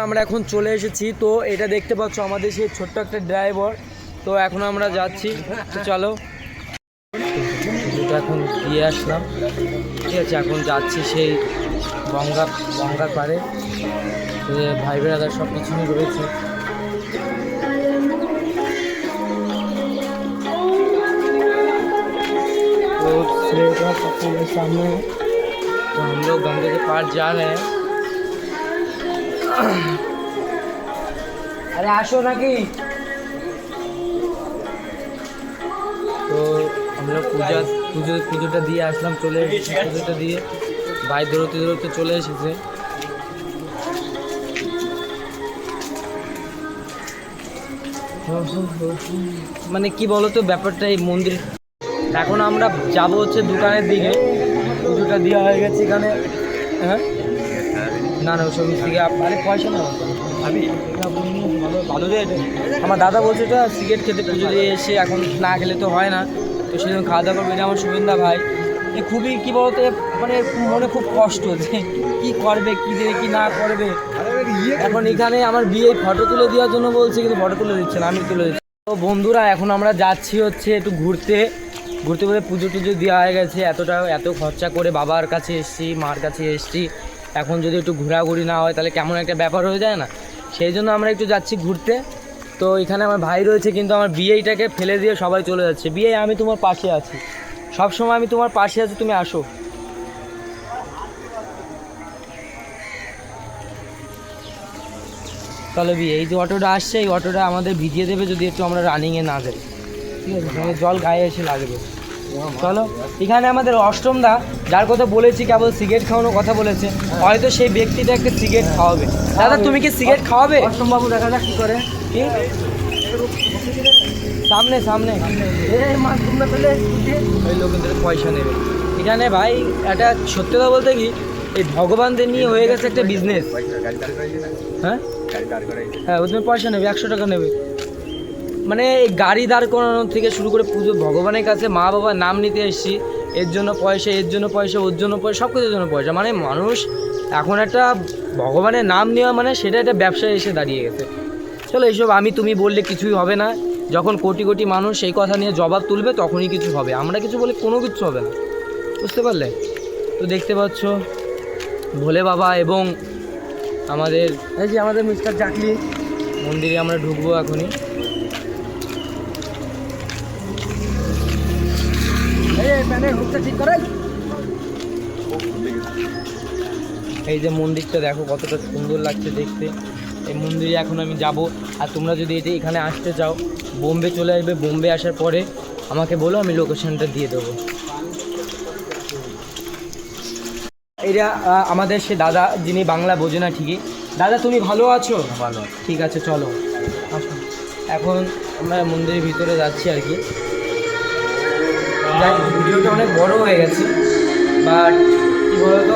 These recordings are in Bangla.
আমরা এখন চলে এসেছি তো এটা দেখতে পাচ্ছ আমাদের সেই ছোট্ট একটা ড্রাইভার তো এখন আমরা যাচ্ছি তো চলো দুটো এখন দিয়ে আসলাম ঠিক আছে এখন যাচ্ছি সেই গঙ্গা গঙ্গার পাড়ে তো এ ভাই বেড়াদা সব পিছনে রয়েছে तो श्रेय का सबके सामने है। तो हम लोग गंगे के पार जा रहे हैं আরে আসো নাকি? তো আমরা পূজা, পুজো, পুজোটা দিয়ে আসলাম, চলে এসেছি পুজোটা দিয়ে। ভাই দৌড়তে দৌড়তে চলে এসেছে। মানে কি বলতো, ব্যাপারটা এই মন্দির এখন আমরা যাব হচ্ছে দোকানের দিকে। পুজোটা দেওয়া হয়ে গেছে এখানে। হ্যাঁ? না না ওসব থেকে আরে পয়সা না। আমি ভালো আমার দাদা বলছে তো সিগারেট খেতে পুজো দিয়ে এসে এখন না খেলে তো হয় না। তো সেজন্য খাওয়া দাওয়া করবে এটা আমার শুভেন্দা ভাই। এ খুবই কী বলতো মানে মনে খুব কষ্ট যে কী করবে কী দেবে কী না করবে। এখন এখানে আমার বিয়ে ফটো তুলে দেওয়ার জন্য বলছে কিন্তু ফটো তুলে দিচ্ছে না আমি তুলে দিচ্ছি। তো বন্ধুরা এখন আমরা যাচ্ছি হচ্ছে একটু ঘুরতে। ঘুরতে ঘুরতে পুজো টুজো দেওয়া হয়ে গেছে এতটা এত খরচা করে বাবার কাছে এসছি মার কাছে এসছি। এখন যদি একটু ঘোরাঘুরি না হয়, তাহলে কেমন একটা ব্যাপার হয়ে যায় না? সেই জন্য আমরা একটু যাচ্ছি ঘুরতে। তো এখানে আমার ভাই রয়েছে, কিন্তু আমার বিয়েটাকে ফেলে দিয়ে সবাই চলে যাচ্ছে। বিয়ে, আমি তোমার পাশে আছি। সব সময় আমি তোমার পাশে আছি, তুমি আসো। তাহলে বিয়ে, এই যে অটোটা আসছে, এই অটোটা আমাদের ভিজিয়ে দেবে যদি একটু আমরা রানিংয়ে না যাই। ঠিক আছে জল গায়ে এসে লাগবে। চলো এখানে আমাদের অষ্টম দা যার কথা বলেছি কেবল সিগারেট খাওয়ানোর কথা বলেছে হয়তো সেই ব্যক্তিটা একটা সিগারেট খাওয়াবে। দাদা তুমি কি সিগারেট খাওয়াবে? অষ্টম বাবু দেখা যাক কি করে। কি? সামনে সামনে। ওই পয়সা নেবে। এখানে ভাই একটা সত্যি কথা বলতে কি এই ভগবানদের নিয়ে হয়ে গেছে একটা বিজনেস হ্যাঁ? হ্যাঁ ও তুমি পয়সা নেবে একশো টাকা নেবে। মানে এই গাড়ি দাঁড় করানো থেকে শুরু করে পুজো, ভগবানের কাছে মা বাবার নাম নিতে এসেছি। এর জন্য পয়সা, এর জন্য পয়সা, ওর জন্য পয়সা, সব কিছুর জন্য পয়সা। মানে মানুষ এখন একটা ভগবানের নাম নেওয়া মানে সেটা একটা ব্যবসায় এসে দাঁড়িয়ে গেছে। চলো এইসব আমি তুমি বললে কিছুই হবে না। যখন কোটি কোটি মানুষ সেই কথা নিয়ে জবাব তুলবে, তখনই কিছু হবে। আমরা কিছু বলে কোনো কিছু হবে না। বুঝতে পারলে? তো দেখতে পাচ্ছ, ভোলে বাবা এবং আমাদের এই যে আমাদের মিস্টার চাকলি, মন্দিরে আমরা ঢুকবো এখনই। এই যে মন্দিরটা দেখো কতটা সুন্দর লাগছে দেখতে। এই মন্দিরে এখন আমি যাব। আর তোমরা যদি এটা এখানে আসতে চাও বোম্বে চলে আসবে। বোম্বে আসার পরে আমাকে বলো আমি লোকেশনটা দিয়ে দেবো। এটা আমাদের সে দাদা যিনি বাংলা বোঝে না ঠিকই। দাদা তুমি ভালো আছো? ভালো ঠিক আছে চলো। আসো এখন আমরা মন্দিরের ভিতরে যাচ্ছি আর কি। যাই, ভিডিওটা অনেক বড় হয়ে গেছে। বাট কী বলতো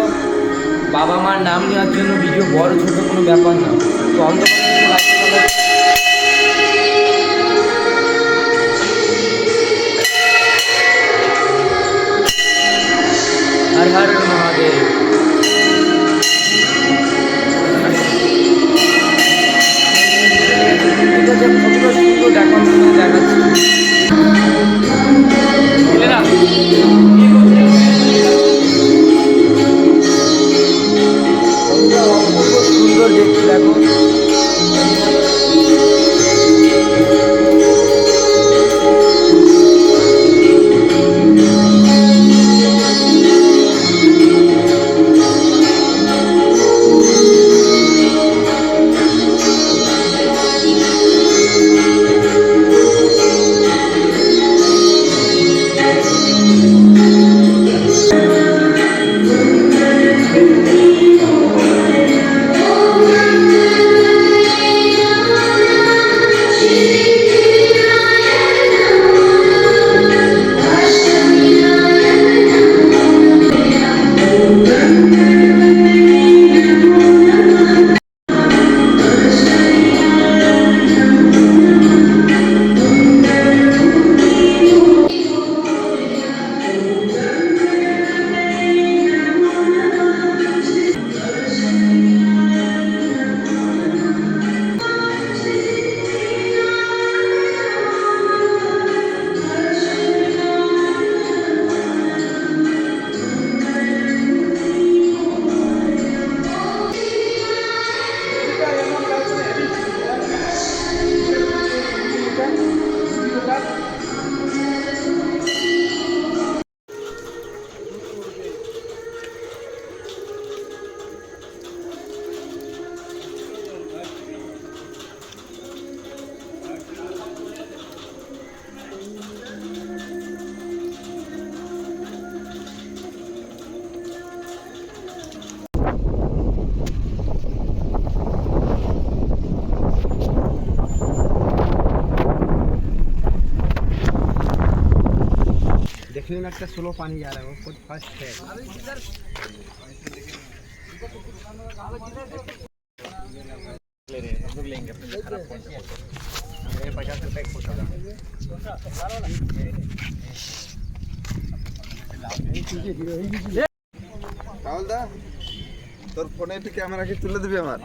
বাবা মার নাম নেওয়ার জন্য ভিডিও বড় ছোটো কোনো ব্যাপার না। তো অন্ধকারে सीन একটা स्लो पानी जा रहा है वो खुद फर्स्ट है রাহুল দা তোর ফোনে একটু ক্যামেরা কি তুলে দিবি আমার